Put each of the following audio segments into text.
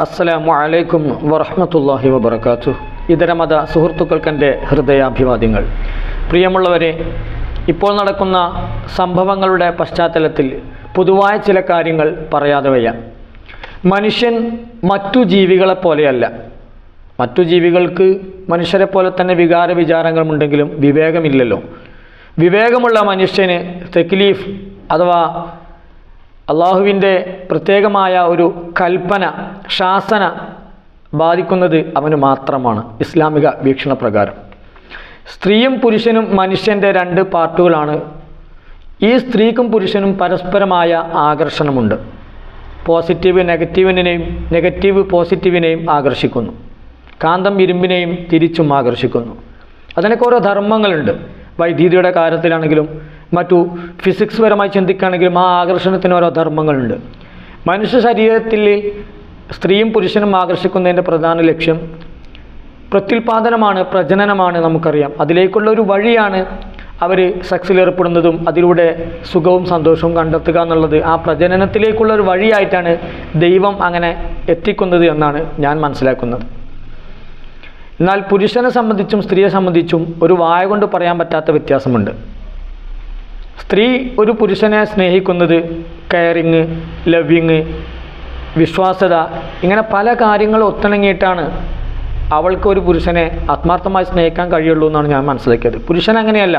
അസ്സലാമു അലൈക്കും വറഹ്മത്തുള്ളാഹി വബർക്കാത്തു ഇതര മത സുഹൃത്തുക്കൾക്കെന്റെ ഹൃദയാഭിവാദ്യങ്ങൾ. പ്രിയമുള്ളവരെ ഇപ്പോൾ നടക്കുന്ന സംഭവങ്ങളുടെ പശ്ചാത്തലത്തിൽ പൊതുവായ ചില കാര്യങ്ങൾ പറയാതെ വയ്യ. മനുഷ്യൻ മറ്റു ജീവികളെ പോലെയല്ല. മറ്റു ജീവികൾക്ക് മനുഷ്യരെ പോലെ തന്നെ വികാര വിചാരങ്ങളുണ്ടെങ്കിലും വിവേകമില്ലല്ലോ. വിവേകമുള്ള മനുഷ്യന് തെക്ലീഫ് അഥവാ അള്ളാഹുവിന്റെ പ്രത്യേകമായ ഒരു കൽപ്പന ശാസന ബാധിക്കുന്നത് അവന് മാത്രമാണ്. ഇസ്ലാമിക വീക്ഷണപ്രകാരം. സ്ത്രീയും പുരുഷനും മനുഷ്യന്റെ രണ്ട് പാർട്ടുകളാണ്. ഈ സ്ത്രീക്കും പുരുഷനും പരസ്പരമായ ആകർഷണമുണ്ട്. പോസിറ്റീവ് നെഗറ്റീവിനെയും നെഗറ്റീവ് പോസിറ്റീവിനെയും ആകർഷിക്കുന്നു. കാന്തം ഇരുമ്പിനെയും തിരിച്ചും ആകർഷിക്കുന്നു. അതിനൊക്കെ ഓരോ ധർമ്മങ്ങളുണ്ട്. വൈദ്യുതിയുടെ കാര്യത്തിലാണെങ്കിലും മറ്റു ഫിസിക്സ് പരമായി ചിന്തിക്കുകയാണെങ്കിലും ആ ആകർഷണത്തിന് ഓരോ ധർമ്മങ്ങളുണ്ട്. മനുഷ്യ ശരീരത്തിൽ സ്ത്രീയും പുരുഷനും ആകർഷിക്കുന്നതിന്റെ പ്രധാന ലക്ഷ്യം പ്രത്യുൽപാദനമാണ് പ്രജനനമാണ് നമുക്കറിയാം. അതിലേക്കുള്ള ഒരു വഴിയാണ് അവർ സെക്സിലേർപ്പെടുന്നതും അതിലൂടെ സുഖവും സന്തോഷവും കണ്ടെത്തുക എന്നുള്ളത്. ആ പ്രജനനത്തിലേക്കുള്ള ഒരു വഴിയായിട്ടാണ് ദൈവം അങ്ങനെ എത്തിക്കുന്നത് എന്നാണ് ഞാൻ മനസ്സിലാക്കുന്നത്. എന്നാൽ പുരുഷനെ സംബന്ധിച്ചും സ്ത്രീയെ സംബന്ധിച്ചും ഒരു വായ കൊണ്ട് പറയാൻ പറ്റാത്ത വ്യത്യാസമുണ്ട്. സ്ത്രീ ഒരു പുരുഷനെ സ്നേഹിക്കുന്നത് കെയറിങ് ലവ്വിങ് വിശ്വാസത ഇങ്ങനെ പല കാര്യങ്ങൾ ഒത്തിണങ്ങിയിട്ടാണ് അവൾക്ക് ഒരു പുരുഷനെ ആത്മാർത്ഥമായി സ്നേഹിക്കാൻ കഴിയുള്ളൂ എന്നാണ് ഞാൻ മനസ്സിലാക്കിയത്. പുരുഷൻ അങ്ങനെയല്ല.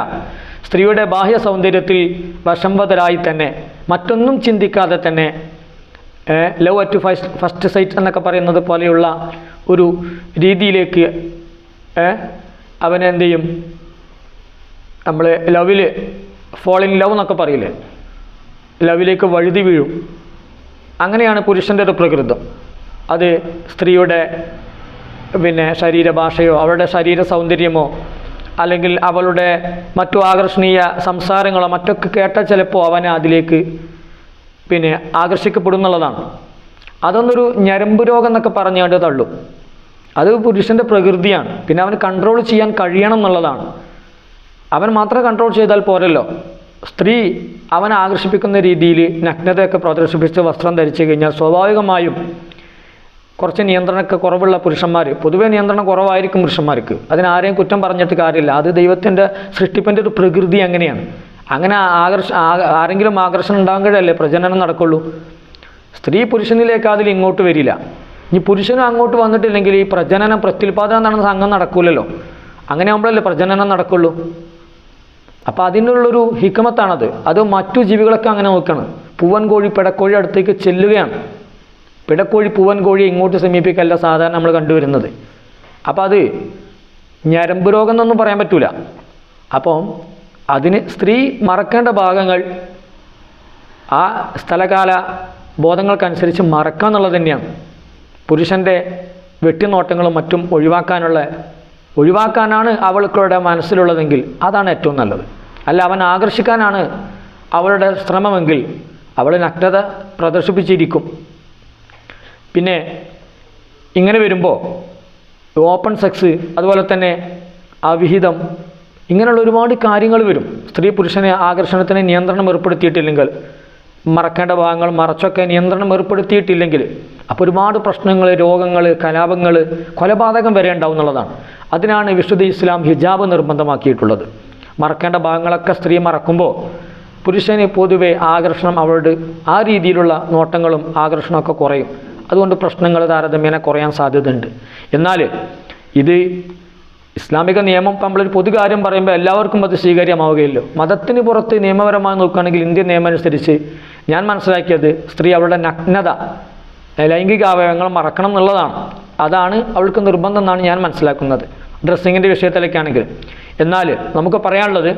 സ്ത്രീയുടെ ബാഹ്യ സൗന്ദര്യത്തിൽ വശംവതരായി തന്നെ മറ്റൊന്നും ചിന്തിക്കാതെ തന്നെ love at first first sight എന്നൊക്കെ പറയുന്നത് പോലെയുള്ള ഒരു രീതിയിലേക്ക് അവനെന്ത് ചെയ്യും? നമ്മൾ ലവിൽ ഫോൾ ഇൻ ലവ് എന്നൊക്കെ പറയില്ലേ? ലവിലേക്ക് വഴുതി വീഴും. അങ്ങനെയാണ് പുരുഷന്റെ ഒരു പ്രകൃതം. അത് സ്ത്രീയുടെ പിന്നെ ശരീരഭാഷയോ അവളുടെ ശരീര സൗന്ദര്യമോ അല്ലെങ്കിൽ അവളുടെ മറ്റു ആകർഷണീയ സംസാരങ്ങളോ മറ്റൊക്കെ കേട്ടാൽ ചിലപ്പോൾ അവനെ അതിലേക്ക് പിന്നെ ആകർഷിക്കപ്പെടുന്നുള്ളതാണ് അതൊന്നൊരു ഞരമ്പ് രോഗം എന്നൊക്കെ പറഞ്ഞുകൊണ്ട് തള്ളും. അത് പുരുഷന്റെ പ്രകൃതിയാണ്. പിന്നെ അവന് കൺട്രോൾ ചെയ്യാൻ കഴിയണം എന്നുള്ളതാണ്. അവൻ മാത്രം കൺട്രോൾ ചെയ്താൽ പോരല്ലോ. സ്ത്രീ അവനെ ആകർഷിപ്പിക്കുന്ന രീതിയിൽ നഗ്നതയൊക്കെ പ്രദർശിപ്പിച്ച് വസ്ത്രം ധരിച്ചു കഴിഞ്ഞാൽ സ്വാഭാവികമായും കുറച്ച് നിയന്ത്രണമൊക്കെ കുറവുള്ള പുരുഷന്മാർ പൊതുവെ നിയന്ത്രണം കുറവായിരിക്കും പുരുഷന്മാർക്ക്. അതിനാരെയും കുറ്റം പറഞ്ഞിട്ട് കാര്യമില്ല. അത് ദൈവത്തിന്റെ സൃഷ്ടിപ്പിന്റെ ഒരു പ്രകൃതി അങ്ങനെയാണ്. അങ്ങനെ ആകർഷ ആരെങ്കിലും ആകർഷണം ഉണ്ടാകുമ്പോഴല്ലേ പ്രജനനം നടക്കുള്ളൂ? സ്ത്രീ പുരുഷനിലേക്ക് അതിൽ ഇങ്ങോട്ട് വരില്ല. ഇനി പുരുഷനും അങ്ങോട്ട് വന്നിട്ടില്ലെങ്കിൽ ഈ പ്രജനനം പ്രത്യുൽപാദനം നടന്ന സംഘം നടക്കൂലല്ലോ. അങ്ങനെ ആകുമ്പോഴല്ലേ പ്രജനനം നടക്കുള്ളൂ? അപ്പോൾ അതിനുള്ളൊരു ഹിക്കമത്താണത് അത് മറ്റു ജീവികളൊക്കെ അങ്ങനെ നോക്കുകയാണ് പൂവൻ കോഴി പിടക്കോഴി അടുത്തേക്ക് ചെല്ലുകയാണ്. പിടക്കോഴി പൂവൻ കോഴി ഇങ്ങോട്ട് സമീപിക്കല്ല സാധാരണ നമ്മൾ കണ്ടുവരുന്നത്. അപ്പോൾ അത് ഞരമ്പ് രോഗം എന്നൊന്നും പറയാൻ പറ്റൂല. അപ്പം അതിന് സ്ത്രീ മറക്കേണ്ട ഭാഗങ്ങൾ ആ സ്ഥലകാല ബോധങ്ങൾക്കനുസരിച്ച് മറക്കുക എന്നുള്ളത് തന്നെയാണ്. പുരുഷന്റെ വെട്ടിനോട്ടങ്ങളും മറ്റും ഒഴിവാക്കാനുള്ള ഒഴിവാക്കാനാണ് അവൾക്കുള്ള മനസ്സിലുള്ളതെങ്കിൽ അതാണ് ഏറ്റവും നല്ലത്. അല്ല അവൻ ആകർഷിക്കാനാണ് അവളുടെ ശ്രമമെങ്കിൽ അവൾ നഗ്നത പ്രദർശിപ്പിച്ചിരിക്കും. പിന്നെ ഇങ്ങനെ വരുമ്പോൾ ഓപ്പൺ സെക്സ് അതുപോലെ തന്നെ അവിഹിതം ഇങ്ങനെയുള്ള ഒരുപാട് കാര്യങ്ങൾ വരും. സ്ത്രീ പുരുഷനെ ആകർഷണത്തിന് നിയന്ത്രണം ഏർപ്പെടുത്തിയിട്ടില്ലെങ്കിൽ മറക്കേണ്ട ഭാഗങ്ങൾ മറച്ചൊക്കെ നിയന്ത്രണം ഏർപ്പെടുത്തിയിട്ടില്ലെങ്കിൽ അപ്പോൾ ഒരുപാട് പ്രശ്നങ്ങൾ രോഗങ്ങൾ കലാപങ്ങൾ കൊലപാതകം വരെ ഉണ്ടാവും എന്നുള്ളതാണ്. അതിനാണ് വിശുദ്ധ ഇസ്ലാം ഹിജാബ് നിർബന്ധമാക്കിയിട്ടുള്ളത്. മറക്കേണ്ട ഭാഗങ്ങളൊക്കെ സ്ത്രീ മറക്കുമ്പോൾ പുരുഷന് പൊതുവെ ആകർഷണം അവളുടെ ആ രീതിയിലുള്ള നോട്ടങ്ങളും ആകർഷണമൊക്കെ കുറയും. അതുകൊണ്ട് പ്രശ്നങ്ങൾ താരതമ്യേന കുറയാൻ സാധ്യതയുണ്ട്. എന്നാൽ ഇത് ഇസ്ലാമിക നിയമം നമ്മളൊരു പൊതുകാര്യം പറയുമ്പോൾ എല്ലാവർക്കും അത് സ്വീകാര്യമാവുകയില്ലോ. മതത്തിന് പുറത്ത് നിയമപരമായി നോക്കുകയാണെങ്കിൽ ഇന്ത്യൻ നിയമം അനുസരിച്ച് ഞാൻ മനസ്സിലാക്കിയത് സ്ത്രീ അവളുടെ നഗ്നത ലൈംഗിക അവയവങ്ങൾ മറക്കണം എന്നുള്ളതാണ്. അതാണ് അവൾക്ക് നിർബന്ധം എന്നാണ് ഞാൻ മനസ്സിലാക്കുന്നത്. ഡ്രസ്സിങ്ങിന്റെ വിഷയത്തിലേക്കാണെങ്കിൽ. എന്നാൽ നമുക്ക് പറയാനുള്ളത്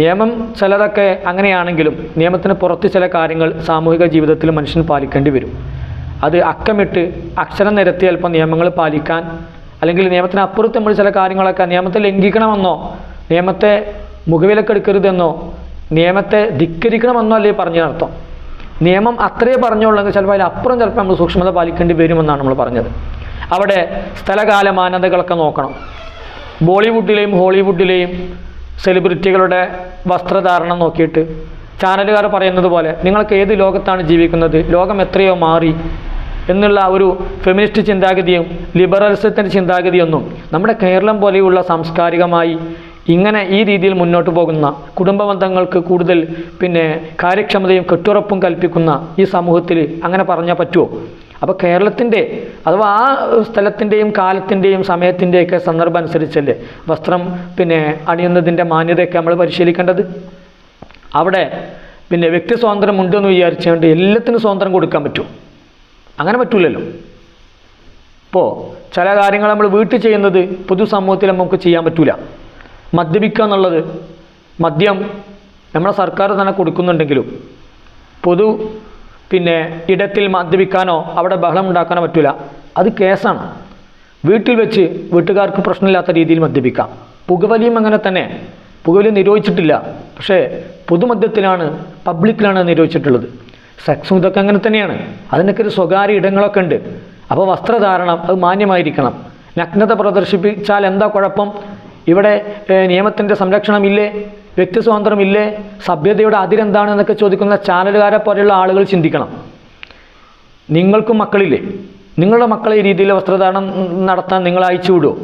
നിയമം ചിലതൊക്കെ അങ്ങനെയാണെങ്കിലും നിയമത്തിന് പുറത്ത് ചില കാര്യങ്ങൾ സാമൂഹിക ജീവിതത്തിൽ മനുഷ്യൻ പാലിക്കേണ്ടി വരും. അത് അക്കമിട്ട് അക്ഷരം നിരത്തി അല്പം നിയമങ്ങൾ പാലിക്കാൻ അല്ലെങ്കിൽ നിയമത്തിന് അപ്പുറത്ത് നമ്മൾ ചില കാര്യങ്ങളൊക്കെ നിയമത്തെ ലംഘിക്കണമെന്നോ നിയമത്തെ മുഖവിലക്കെടുക്കരുതെന്നോ നിയമത്തെ ധിക്കരിക്കണമെന്നല്ലേ പറഞ്ഞതിനർത്ഥം നിയമം അത്രേ പറഞ്ഞുള്ളെങ്കിൽ ചിലപ്പോൾ അതിലപ്പുറം ചിലപ്പോൾ നമ്മൾ സൂക്ഷ്മത പാലിക്കേണ്ടി വരുമെന്നാണ് നമ്മൾ പറഞ്ഞത്. അവിടെ സ്ഥലകാല മാനതകളൊക്കെ നോക്കണം. ബോളിവുഡിലെയും ഹോളിവുഡിലെയും സെലിബ്രിറ്റികളുടെ വസ്ത്രധാരണം നോക്കിയിട്ട് ചാനലുകാർ പറയുന്നത് പോലെ നിങ്ങൾക്ക് ഏത് ലോകത്താണ് ജീവിക്കുന്നത് ലോകം എത്രയോ മാറി എന്നുള്ള ഒരു ഫെമിനിസ്റ്റ് ചിന്താഗതിയും ലിബറലിസത്തിന്റെ ചിന്താഗതിയൊന്നും നമ്മുടെ കേരളം പോലെയുള്ള സാംസ്കാരികമായി ഇങ്ങനെ ഈ രീതിയിൽ മുന്നോട്ട് പോകുന്ന കുടുംബ ബന്ധങ്ങൾക്ക് കൂടുതൽ പിന്നെ കാര്യക്ഷമതയും കെട്ടുറപ്പും കൽപ്പിക്കുന്ന ഈ സമൂഹത്തിൽ അങ്ങനെ പറഞ്ഞാൽ പറ്റുമോ അപ്പോൾ കേരളത്തിന്റെ അഥവാ ആ സ്ഥലത്തിന്റെയും കാലത്തിന്റെയും സമയത്തിന്റെയൊക്കെ സന്ദർഭം അനുസരിച്ചല്ലേ വസ്ത്രം പിന്നെ അണിയുന്നതിന്റെ മാന്യതയൊക്കെ നമ്മൾ പരിശീലിക്കേണ്ടത്? അവിടെ പിന്നെ വ്യക്തി സ്വാതന്ത്ര്യം ഉണ്ടെന്ന് വിചാരിച്ചുകൊണ്ട് എല്ലാത്തിനും സ്വാതന്ത്ര്യം കൊടുക്കാൻ പറ്റുമോ അങ്ങനെ പറ്റൂലല്ലോ. ഇപ്പോൾ ചില കാര്യങ്ങൾ നമ്മൾ വീട്ടിൽ ചെയ്യുന്നത് പൊതുസമൂഹത്തിൽ നമുക്ക് ചെയ്യാൻ പറ്റൂല. മദ്യപിക്കുക എന്നുള്ളത് മദ്യം നമ്മുടെ സർക്കാർ തന്നെ കൊടുക്കുന്നുണ്ടെങ്കിലും പൊതു പിന്നെ ഇടത്തിൽ മദ്യപിക്കാനോ അവിടെ ബഹളം ഉണ്ടാക്കാനോ പറ്റില്ല. അത് കേസാണ്. വീട്ടിൽ വെച്ച് വീട്ടുകാർക്ക് പ്രശ്നമില്ലാത്ത രീതിയിൽ മദ്യപിക്കാം. പുകവലിയും അങ്ങനെ തന്നെ. പുകവലി നിരോധിച്ചിട്ടില്ല. പക്ഷേ പൊതുമദ്യത്തിലാണ് പബ്ലിക്കിലാണ് നിരോധിച്ചിട്ടുള്ളത്. സെക്സും ഇതൊക്കെ അങ്ങനെ തന്നെയാണ്. അതിനൊക്കെ ഒരു സ്വകാര്യ ഇടങ്ങളൊക്കെ ഉണ്ട്. അപ്പോൾ വസ്ത്രധാരണം അത് മാന്യമായിരിക്കണം. നഗ്നത പ്രദർശിപ്പിച്ചാൽ എന്താ കുഴപ്പം? ഇവിടെ നിയമത്തിന്റെ സംരക്ഷണമില്ലേ? വ്യക്തി സ്വാതന്ത്ര്യമില്ലേ? സഭ്യതയുടെ അതിരെന്താണ് എന്നൊക്കെ ചോദിക്കുന്ന ചാനലുകാരെ പോലെയുള്ള ആളുകൾ ചിന്തിക്കണം. നിങ്ങൾക്കും മക്കളില്ലേ? നിങ്ങളുടെ മക്കളെ ഈ രീതിയിൽ വസ്ത്രധാരണം നടത്താൻ നിങ്ങൾ അയച്ചു വിടുമോ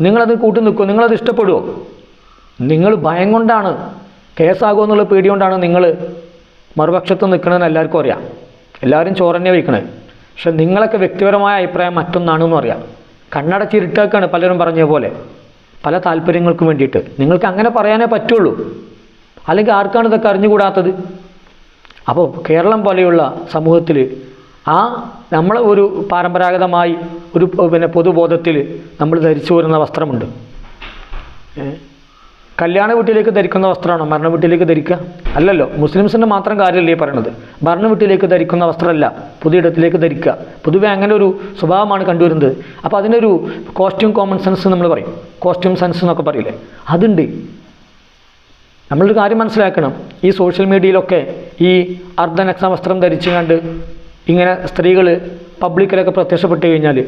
നിങ്ങളത് കൂട്ടി നിൽക്കുമോ നിങ്ങളത് ഇഷ്ടപ്പെടുമോ നിങ്ങൾ ഭയം കൊണ്ടാണ് കേസാകുമോ എന്നുള്ള പേടി കൊണ്ടാണ് നിങ്ങൾ മറുപക്ഷത്ത് നിൽക്കണമെന്ന് എല്ലാവർക്കും അറിയാം. എല്ലാവരും ചോറന്നെ വയ്ക്കണേ. പക്ഷെ നിങ്ങളൊക്കെ വ്യക്തിപരമായ അഭിപ്രായം മറ്റൊന്നാണെന്നും അറിയാം കണ്ണടച്ചിരുട്ടാക്കാണ് പലരും പറഞ്ഞ പോലെ. പല താല്പര്യങ്ങൾക്കും വേണ്ടിയിട്ട്. നിങ്ങൾക്ക് അങ്ങനെ പറയാനേ പറ്റുള്ളൂ. അല്ലെങ്കിൽ ആർക്കാണ് ഇതൊക്കെ അറിഞ്ഞുകൂടാത്തത്? അപ്പോൾ കേരളം പോലെയുള്ള സമൂഹത്തിൽ ആ നമ്മളെ ഒരു പരമ്പരാഗതമായി ഒരു പിന്നെ പൊതുബോധത്തിൽ നമ്മൾ ധരിച്ചു വരുന്ന വസ്ത്രമുണ്ട്? കല്യാണ വീട്ടിലേക്ക് ധരിക്കുന്ന വസ്ത്രമാണോ? മരണ വീട്ടിലേക്ക് ധരിക്കുക? അല്ലല്ലോ മുസ്ലിംസിന്റെ മാത്രം കാര്യമല്ലേ പറയണത്. മരണ വീട്ടിലേക്ക് ധരിക്കുന്ന വസ്ത്രമല്ല പുതിയിടത്തിലേക്ക് ധരിക്കുക. പൊതുവെ അങ്ങനെ ഒരു സ്വഭാവമാണ് കണ്ടുവരുന്നത്. അപ്പോൾ അതിനൊരു കോസ്റ്റ്യൂം കോമൺ സെൻസ് നമ്മൾ പറയും. കോസ്റ്റ്യൂം സെൻസ് എന്നൊക്കെ പറയില്ലേ? അതുണ്ട്. നമ്മളൊരു കാര്യം മനസ്സിലാക്കണം. ഈ സോഷ്യൽ മീഡിയയിലൊക്കെ ഈ അർദ്ധനഗ്ന വസ്ത്രം ധരിച്ചു കണ്ട് ഇങ്ങനെ സ്ത്രീകൾ പബ്ലിക്കിലൊക്കെ പ്രത്യക്ഷപ്പെട്ട് കഴിഞ്ഞാൽ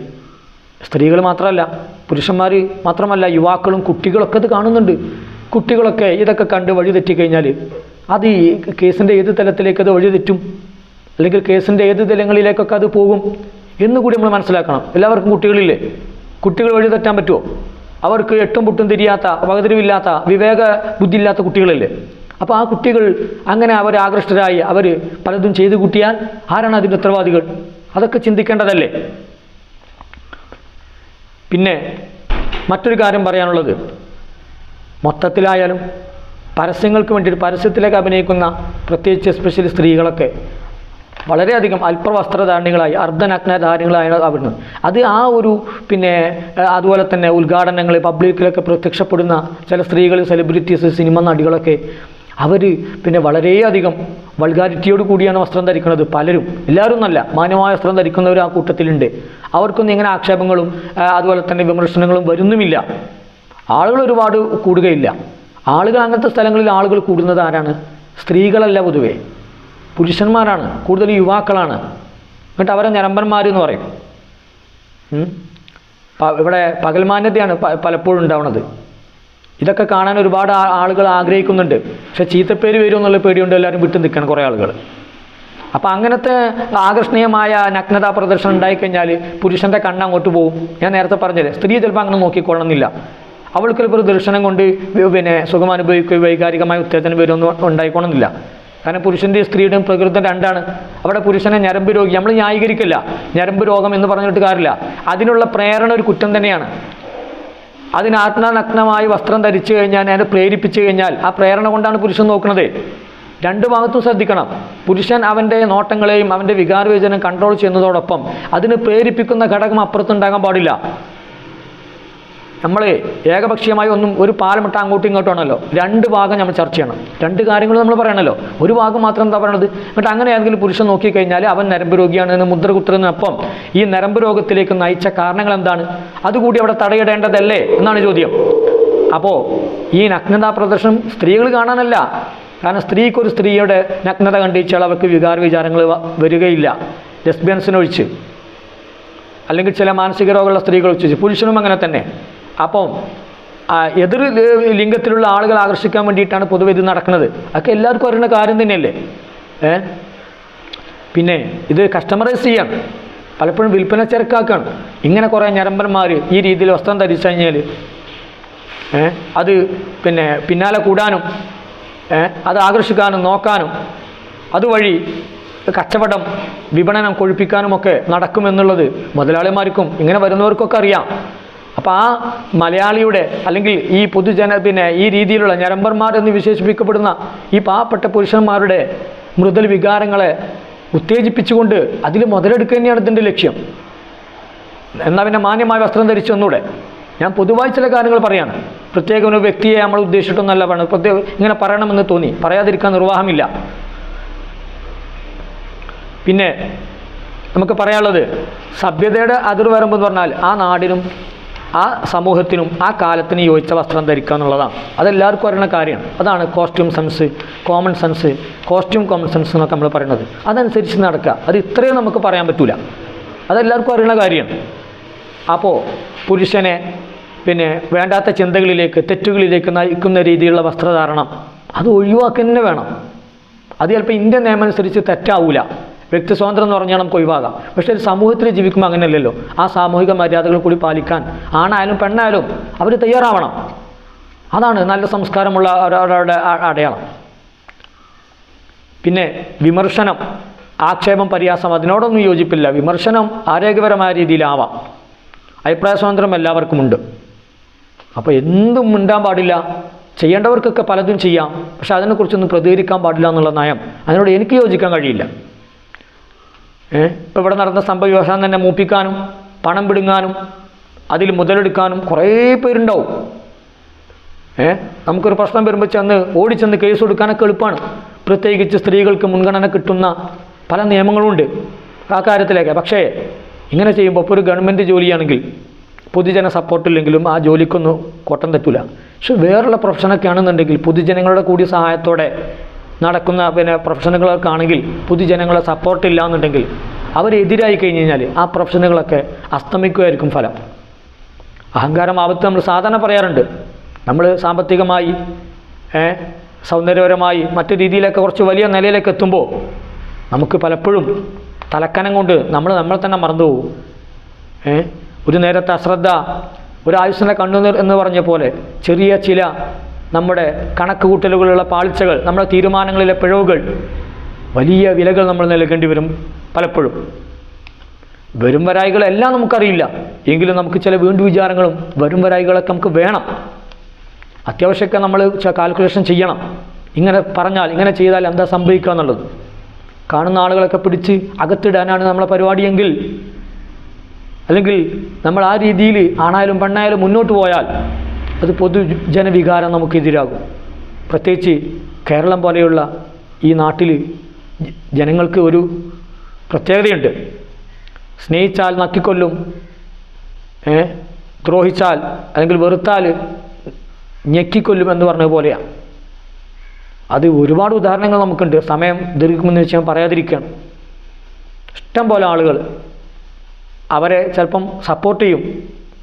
സ്ത്രീകൾ മാത്രമല്ല പുരുഷന്മാർ മാത്രമല്ല യുവാക്കളും കുട്ടികളൊക്കെ അത് കാണുന്നുണ്ട്. കുട്ടികളൊക്കെ ഇതൊക്കെ കണ്ട് വഴി തെറ്റിക്കഴിഞ്ഞാൽ അത് ഈ കേസിന്റെ ഏത് തലത്തിലേക്ക് അത് വഴി തെറ്റും അല്ലെങ്കിൽ കേസിന്റെ ഏത് തലങ്ങളിലേക്കൊക്കെ അത് പോകും? എന്നുകൂടി നമ്മൾ മനസ്സിലാക്കണം. എല്ലാവർക്കും കുട്ടികളില്ലേ? കുട്ടികൾ വഴിതെറ്റാൻ പറ്റുമോ അവർക്ക് എട്ടും പൊട്ടും തിരിയാത്ത വകതിരിവില്ലാത്ത വിവേക ബുദ്ധിയില്ലാത്ത കുട്ടികളല്ലേ? അപ്പോൾ ആ കുട്ടികൾ അങ്ങനെ അവർ ആകൃഷ്ടരായി അവർ പലതും ചെയ്തു കൂട്ടിയാൽ ആരാണ് അതിന്റെ ഉത്തരവാദികൾ? അതൊക്കെ ചിന്തിക്കേണ്ടതല്ലേ? പിന്നെ മറ്റൊരു കാര്യം പറയാനുള്ളത്. മൊത്തത്തിലായാലും പരസ്യങ്ങൾക്ക് വേണ്ടിയിട്ട് പരസ്യത്തിലേക്ക് അഭിനയിക്കുന്ന പ്രത്യേകിച്ച് എസ്പെഷ്യലി സ്ത്രീകളൊക്കെ വളരെയധികം അല്പവസ്ത്രധാരണികളായി അർദ്ധനഗ്നധാരണികളായി അവിടുന്ന്. അത് ആ ഒരു പിന്നെ അതുപോലെ തന്നെ ഉദ്ഘാടനങ്ങൾ പബ്ലിക്കിലൊക്കെ പ്രത്യക്ഷപ്പെടുന്ന ചില സ്ത്രീകൾ സെലിബ്രിറ്റീസ് സിനിമ നടികളൊക്കെ അവർ പിന്നെ വളരെയധികം വൾഗാരിറ്റിയോട് കൂടിയാണ് വസ്ത്രം ധരിക്കുന്നത്. പലരും എല്ലാവരും നല്ല മാന്യമായ വസ്ത്രം ധരിക്കുന്നവർ ആ കൂട്ടത്തിലുണ്ട്. അവർക്കൊന്നും ഇങ്ങനെ ആക്ഷേപങ്ങളും അതുപോലെ തന്നെ വിമർശനങ്ങളും വരുന്നുമില്ല. ആളുകൾ ഒരുപാട് കൂടുകയില്ല. ആളുകൾ അങ്ങനത്തെ സ്ഥലങ്ങളിൽ ആളുകൾ കൂടുന്നത് ആരാണ്? സ്ത്രീകളല്ല പൊതുവെ. പുരുഷന്മാരാണ് കൂടുതൽ യുവാക്കളാണ്. എന്നിട്ട് അവരെ ഞരമ്പന്മാർ എന്ന് പറയും. ഇവിടെ പകൽമാന്യതയാണ് പലപ്പോഴും ഉണ്ടാവുന്നത് ഇതൊക്കെ കാണാൻ ഒരുപാട് ആളുകൾ ആഗ്രഹിക്കുന്നുണ്ട്. പക്ഷെ ചീത്തപ്പേര് വരും എന്നുള്ള പേടിയുണ്ട് എല്ലാവരും വിട്ടു നിൽക്കണം കുറേ ആളുകൾ. അപ്പോൾ അങ്ങനത്തെ ആകർഷണീയമായ നഗ്നതാ പ്രദർശനം ഉണ്ടായിക്കഴിഞ്ഞാൽ പുരുഷന്റെ കണ്ണ് അങ്ങോട്ട് പോകും ഞാൻ നേരത്തെ പറഞ്ഞത് സ്ത്രീ ചിലപ്പോൾ അങ്ങനെ നോക്കിക്കൊള്ളണമെന്നില്ല. അവൾക്ക് ഒരു ദർശനം കൊണ്ട് പിന്നെ സുഖം അനുഭവിക്കുകയോ വൈകാരികമായ ഉത്തേജനം വരുമെന്ന് ഉണ്ടായിക്കോണമെന്നില്ല കാരണം പുരുഷന്റെയും സ്ത്രീയുടെയും പ്രകൃതം രണ്ടാണ്. അവിടെ പുരുഷനെ ഞരമ്പ് രോഗി നമ്മൾ ന്യായീകരിക്കില്ല. ഞരമ്പ് രോഗം എന്ന് പറഞ്ഞിട്ട് കാര്യമില്ല. അതിനുള്ള പ്രേരണ ഒരു കുറ്റം തന്നെയാണ്. അതിന് ആത്മനഗ്നമായി വസ്ത്രം ധരിച്ചു കഴിഞ്ഞാൽ അതിനെ പ്രേരിപ്പിച്ചു കഴിഞ്ഞാൽ ആ പ്രേരണ കൊണ്ടാണ് പുരുഷൻ നോക്കുന്നത്. രണ്ട് ഭാഗത്തും ശ്രദ്ധിക്കണം. പുരുഷൻ അവന്റെ നോട്ടങ്ങളെയും അവന്റെ വികാരവിചനം കൺട്രോൾ ചെയ്യുന്നതോടൊപ്പം അതിന് പ്രേരിപ്പിക്കുന്ന ഘടകം അപ്പുറത്തുണ്ടാകാൻ പാടില്ല. നമ്മൾ ഏകപക്ഷീയമായി ഒന്നും ഒരു പാലമിട്ട അങ്ങോട്ടും ഇങ്ങോട്ടും ആണല്ലോ. രണ്ട് ഭാഗം നമ്മൾ ചർച്ച ചെയ്യണം. രണ്ട് കാര്യങ്ങൾ നമ്മൾ പറയണല്ലോ. ഒരു ഭാഗം മാത്രം എന്താ പറയണത്? എന്നിട്ട് അങ്ങനെ ഏതെങ്കിലും പുരുഷൻ നോക്കിക്കഴിഞ്ഞാൽ അവൻ നരമ്പ് രോഗിയാണ് എന്ന് ഈ നരമ്പ് രോഗത്തിലേക്ക് നയിച്ച കാരണങ്ങൾ എന്താണ്? അതുകൂടി അവിടെ തടയിടേണ്ടതല്ലേ എന്നാണ് ചോദ്യം. അപ്പോൾ ഈ നഗ്നതാ പ്രദർശനം സ്ത്രീകൾ കാണാനല്ല. കാരണം സ്ത്രീക്കൊരു സ്ത്രീയുടെ നഗ്നത കണ്ടിച്ചാൽ അവർക്ക് വികാര വിചാരങ്ങൾ വരികയില്ല. ലെസ്ബിയൻസിനൊഴിച്ച് അല്ലെങ്കിൽ ചില മാനസിക രോഗമുള്ള സ്ത്രീകൾ ഒഴിച്ച്. പുരുഷനും അങ്ങനെ തന്നെ. അപ്പം എതിർ ലിംഗത്തിലുള്ള ആളുകൾ ആകർഷിക്കാൻ വേണ്ടിയിട്ടാണ് പൊതുവെ ഇത് നടക്കുന്നത്. അതൊക്കെ എല്ലാവർക്കും അറിയുന്ന കാര്യം തന്നെയല്ലേ? ഏ? പിന്നെ ഇത് കസ്റ്റമറൈസ് ചെയ്യാം. പലപ്പോഴും വിൽപ്പന ചരക്കാക്കാണ്. ഇങ്ങനെ കുറേ ഞരമ്പന്മാർ ഈ രീതിയിൽ വസ്ത്രം ധരിച്ചു കഴിഞ്ഞാൽ അത് പിന്നെ പിന്നാലെ കൂടാനും അത് ആകർഷിക്കാനും നോക്കാനും അതുവഴി കച്ചവടം വിപണനം കൊഴിപ്പിക്കാനുമൊക്കെ നടക്കുമെന്നുള്ളത് മുതലാളിമാർക്കും ഇങ്ങനെ വരുന്നവർക്കൊക്കെ അറിയാം. അപ്പോൾ ആ മലയാളിയുടെ അല്ലെങ്കിൽ ഈ പൊതുജന പിന്നെ ഈ രീതിയിലുള്ള ഞരമ്പന്മാർ എന്ന് വിശേഷിപ്പിക്കപ്പെടുന്ന ഈ പാവപ്പെട്ട പുരുഷന്മാരുടെ മൃദൽ വികാരങ്ങളെ ഉത്തേജിപ്പിച്ചുകൊണ്ട് അതിൽ മുതലെടുക്കുക തന്നെയാണ് ഇതിന്റെ ലക്ഷ്യം. എന്നാൽ പിന്നെ മാന്യമായ വസ്ത്രം ധരിച്ചു ഒന്നുകൂടെ ഞാൻ പൊതുവായി ചില കാര്യങ്ങൾ പറയാണ്. പ്രത്യേക ഒരു വ്യക്തിയെ നമ്മൾ ഉദ്ദേശിച്ചിട്ടൊന്നല്ല പറയുന്നത് പ്രത്യേക ഇങ്ങനെ പറയണമെന്ന് തോന്നി. പറയാതിരിക്കാൻ നിർവാഹമില്ല. പിന്നെ നമുക്ക് പറയാനുള്ളത് സഭ്യതയുടെ അതിർവരമ്പ് എന്ന് പറഞ്ഞാൽ ആ നാടിനും ആ സമൂഹത്തിനും ആ കാലത്തിന് യോജിച്ച വസ്ത്രം ധരിക്കുക എന്നുള്ളതാണ്. അതെല്ലാവർക്കും അറിയുന്ന കാര്യമാണ്. അതാണ് costume sense common sense costume common sense എന്നൊക്കെ നമ്മൾ പറയുന്നത്. അതനുസരിച്ച് നടക്കുക. അത് ഇത്രയും നമുക്ക് പറയാൻ പറ്റൂല. അതെല്ലാവർക്കും അറിയുന്ന കാര്യമാണ്. അപ്പോൾ പുരുഷനെ പിന്നെ വേണ്ടാത്ത ചിന്തകളിലേക്ക് തെറ്റുകളിലേക്ക് നയിക്കുന്ന രീതിയിലുള്ള വസ്ത്രധാരണം അത് ഒഴിവാക്കുക തന്നെ വേണം. അത് ചിലപ്പോൾ ഇന്ത്യൻ നിയമം അനുസരിച്ച് തെറ്റാവൂല. വ്യക്തി സ്വാതന്ത്ര്യം എന്ന് പറഞ്ഞാൽ നമുക്ക് ഒഴിവാകാം. പക്ഷേ ഒരു സമൂഹത്തിൽ ജീവിക്കുമ്പോൾ അങ്ങനെയല്ലല്ലോ. ആ സാമൂഹിക മര്യാദകൾ കൂടി പാലിക്കാൻ ആണായാലും പെണ്ണായാലും അവർ തയ്യാറാവണം. അതാണ് നല്ല സംസ്കാരമുള്ള ഒരാളുടെ അടയാളം. പിന്നെ വിമർശനം ആക്ഷേപം പരിഹാസം അതിനോടൊന്നും യോജിപ്പില്ല. വിമർശനം ആരോഗ്യപരമായ രീതിയിലാവാം. അഭിപ്രായ സ്വാതന്ത്ര്യം എല്ലാവർക്കുമുണ്ട് അപ്പോൾ എന്തും മിണ്ടാൻ പാടില്ല. ചെയ്യേണ്ടവർക്കൊക്കെ പലതും ചെയ്യാം. പക്ഷെ അതിനെക്കുറിച്ചൊന്നും പ്രതികരിക്കാൻ പാടില്ല എന്നുള്ള നയം. അതിനോട് എനിക്ക് യോജിക്കാൻ കഴിയില്ല. ഇപ്പോൾ ഇവിടെ നടന്ന സംഭവം തന്നെ മൂപ്പിക്കാനും പണം പിടുങ്ങാനും അതിൽ മുതലെടുക്കാനും കുറേ പേരുണ്ടാവും. ഏ? നമുക്കൊരു പ്രശ്നം വരുമ്പോൾ ചെന്ന് ഓടിച്ചെന്ന് കേസ് കൊടുക്കാനൊക്കെ എളുപ്പമാണ് പ്രത്യേകിച്ച് സ്ത്രീകൾക്ക് മുൻഗണന കിട്ടുന്ന പല നിയമങ്ങളുണ്ട് ആ കാര്യത്തിലേക്ക്. പക്ഷേ ഇങ്ങനെ ചെയ്യുമ്പോൾ ഇപ്പോൾ ഒരു ഗവൺമെന്റ് ജോലിയാണെങ്കിൽ പൊതുജന സപ്പോർട്ടില്ലെങ്കിലും ആ ജോലിക്കൊന്നും കോട്ടം തെറ്റില്ല പക്ഷെ വേറുള്ള പ്രൊഫഷനൊക്കെ ആണെന്നുണ്ടെങ്കിൽ പൊതുജനങ്ങളുടെ കൂടി സഹായത്തോടെ നടക്കുന്ന പിന്നെ പ്രൊഫഷനുകളൊക്കെ ആണെങ്കിൽ പൊതുജനങ്ങളെ സപ്പോർട്ടില്ല എന്നുണ്ടെങ്കിൽ അവരെതിരായി കഴിഞ്ഞ് കഴിഞ്ഞാൽ ആ പ്രൊഫഷനുകളൊക്കെ അസ്തമിക്കുമായിരിക്കും ഫലം. അഹങ്കാരം ആപത്ത് നമ്മൾ സാധാരണ പറയാറുണ്ട്. നമ്മൾ സാമ്പത്തികമായി സൗന്ദര്യപരമായി മറ്റു രീതിയിലൊക്കെ കുറച്ച് വലിയ നിലയിലേക്ക് എത്തുമ്പോൾ നമുക്ക് പലപ്പോഴും തലക്കനം കൊണ്ട് നമ്മൾ നമ്മളെ തന്നെ മറന്നുപോകും ഒരു നേരത്തെ അശ്രദ്ധ ഒരു ആയുസ്സിനെ കണ്ണുനീർ എന്ന് പറഞ്ഞ പോലെ ചെറിയ ചില നമ്മുടെ കണക്ക് കൂട്ടലുകളുള്ള പാളിച്ചകൾ നമ്മുടെ തീരുമാനങ്ങളിലെ പിഴവുകൾ വലിയ വിലകൾ നമ്മൾ നൽകേണ്ടി വരും പലപ്പോഴും. വരും വരായികളെല്ലാം നമുക്കറിയില്ല. എങ്കിലും നമുക്ക് ചില വീണ്ടു വിചാരങ്ങളും വരും വരായികളൊക്കെ നമുക്ക് വേണം. അത്യാവശ്യമൊക്കെ നമ്മൾ കാൽക്കുലേഷൻ ചെയ്യണം. ഇങ്ങനെ പറഞ്ഞാൽ ഇങ്ങനെ ചെയ്താൽ എന്താ സംഭവിക്കുക എന്നുള്ളത്? കാണുന്ന ആളുകളൊക്കെ പിടിച്ച് അകത്തിടാനാണ് നമ്മളെ പരിപാടിയെങ്കിൽ അല്ലെങ്കിൽ നമ്മൾ ആ രീതിയിൽ ആണായാലും പെണ്ണായാലും മുന്നോട്ട് പോയാൽ അത് പൊതുജനവികാരം നമുക്കെതിരാകും. പ്രത്യേകിച്ച് കേരളം പോലെയുള്ള ഈ നാട്ടിൽ ജനങ്ങൾക്ക് ഒരു പ്രത്യേകതയുണ്ട്. സ്നേഹിച്ചാൽ നക്കിക്കൊല്ലും ദ്രോഹിച്ചാൽ അല്ലെങ്കിൽ വെറുത്താൽ ഞെക്കിക്കൊല്ലും എന്ന് പറഞ്ഞ പോലെയാണ് അത് ഒരുപാട് ഉദാഹരണങ്ങൾ നമുക്കുണ്ട്. സമയം ദീർഘിക്കുമെന്ന് വെച്ച് ഞാൻ പറയാതിരിക്കുകയാണ്. ഇഷ്ടം പോലെ ആളുകൾ അവരെ ചിലപ്പം സപ്പോർട്ട് ചെയ്യും.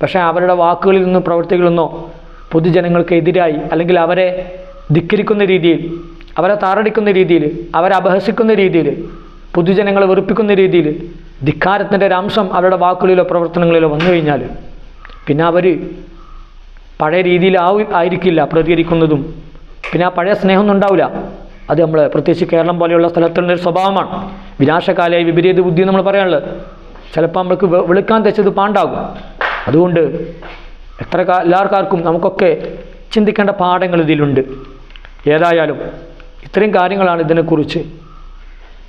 പക്ഷേ അവരുടെ വാക്കുകളിൽ നിന്നോ പ്രവൃത്തികളിൽ നിന്നോ പൊതുജനങ്ങൾക്ക് എതിരായി അല്ലെങ്കിൽ അവരെ ധിക്കരിക്കുന്ന രീതിയിൽ അവരെ താറടിക്കുന്ന രീതിയിൽ അവരെ അപഹസിക്കുന്ന രീതിയിൽ പൊതുജനങ്ങളെ വെറുപ്പിക്കുന്ന രീതിയിൽ ധിക്കാരത്തിന്റെ ഒരംശം അവരുടെ വാക്കുകളിലോ പ്രവർത്തനങ്ങളിലോ വന്നു കഴിഞ്ഞാൽ പിന്നെ അവർ പഴയ രീതിയിൽ ആയിരിക്കില്ല പ്രതികരിക്കുന്നതും. പിന്നെ ആ പഴയ സ്നേഹമൊന്നും ഉണ്ടാവില്ല. അത് നമ്മൾ പ്രത്യേകിച്ച് കേരളം പോലെയുള്ള സ്ഥലത്തുള്ള ഒരു സ്വഭാവമാണ്. വിനാശകാലയായി വിപരീത ബുദ്ധി നമ്മൾ പറയാനുള്ളത് ചിലപ്പോൾ നമ്മൾക്ക് വെളുക്കാൻ തെച്ചത് പാണ്ടാകും. അതുകൊണ്ട് എത്ര എല്ലാവർക്കാർക്കും നമുക്കൊക്കെ ചിന്തിക്കേണ്ട പാഠങ്ങൾ ഇതിലുണ്ട്. ഏതായാലും ഇത്രയും കാര്യങ്ങളാണ് ഇതിനെക്കുറിച്ച്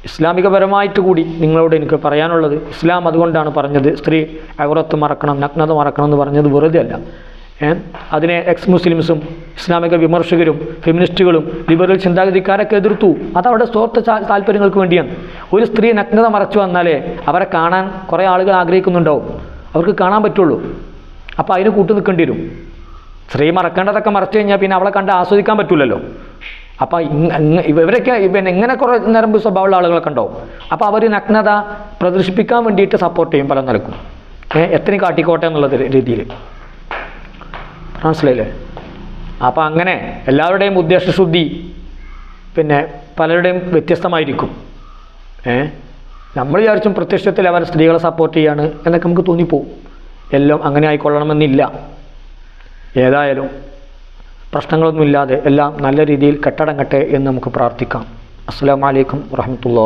ഇസ്ലാമികപരമായിട്ട് കൂടി നിങ്ങളോട് എനിക്ക് പറയാനുള്ളത്. ഇസ്ലാം അതുകൊണ്ടാണ് പറഞ്ഞത്. സ്ത്രീ അവറത്ത് മറക്കണം നഗ്നത മറക്കണം എന്ന് പറഞ്ഞത് വെറുതെ അല്ല? അതിനെ എക്സ് മുസ്ലിംസും ഇസ്ലാമിക വിമർശകരും ഫെമിനിസ്റ്റുകളും ലിബറൽ ചിന്താഗതിക്കാരൊക്കെ എതിർത്തു. അതവിടെ സ്വാർത്ഥ താല്പര്യങ്ങൾക്ക് വേണ്ടിയാണ്. ഒരു സ്ത്രീ നഗ്നത മറച്ചു വന്നാലേ അവരെ കാണാൻ കുറേ ആളുകൾ ആഗ്രഹിക്കുന്നുണ്ടാവും. അവർക്ക് കാണാൻ പറ്റുള്ളൂ. അപ്പോൾ അതിന് കൂട്ടു നിൽക്കേണ്ടി വരും. സ്ത്രീ മറക്കേണ്ടതൊക്കെ മറച്ചു കഴിഞ്ഞാൽ പിന്നെ അവളെ കണ്ട് ആസ്വദിക്കാൻ പറ്റില്ലല്ലോ അപ്പോൾ ഇവരൊക്കെ പിന്നെ ഇങ്ങനെ കുറേ നരമ്പ് സ്വഭാവമുള്ള ആളുകളൊക്കെ ഉണ്ടാവും. അപ്പോൾ അവർ നഗ്നത പ്രദർശിപ്പിക്കാൻ വേണ്ടിയിട്ട് സപ്പോർട്ട് ചെയ്യും പല നിലക്കും. എത്ര എത്രയും കാട്ടിക്കോട്ടെ എന്നുള്ള രീതിയിൽ മനസ്സിലായില്ലേ? അപ്പോൾ അങ്ങനെ എല്ലാവരുടെയും ഉദ്ദേശശുദ്ധി പിന്നെ പലരുടെയും വ്യത്യസ്തമായിരിക്കും. ഏ നമ്മൾ വിചാരിച്ചും പ്രത്യക്ഷത്തിൽ അവർ സ്ത്രീകളെ സപ്പോർട്ട് ചെയ്യാണ് എന്നൊക്കെ നമുക്ക് തോന്നിപ്പോവും. എല്ലാം അങ്ങനെ ആയിക്കൊള്ളണമെന്നില്ല. ഏതായാലും പ്രശ്നങ്ങളൊന്നുമില്ലാതെ എല്ലാം നല്ല രീതിയിൽ കെട്ടടങ്ങട്ടെ എന്ന് നമുക്ക് പ്രാർത്ഥിക്കാം. അസ്സാം വലൈക്കും വറഹമത്തുള്ള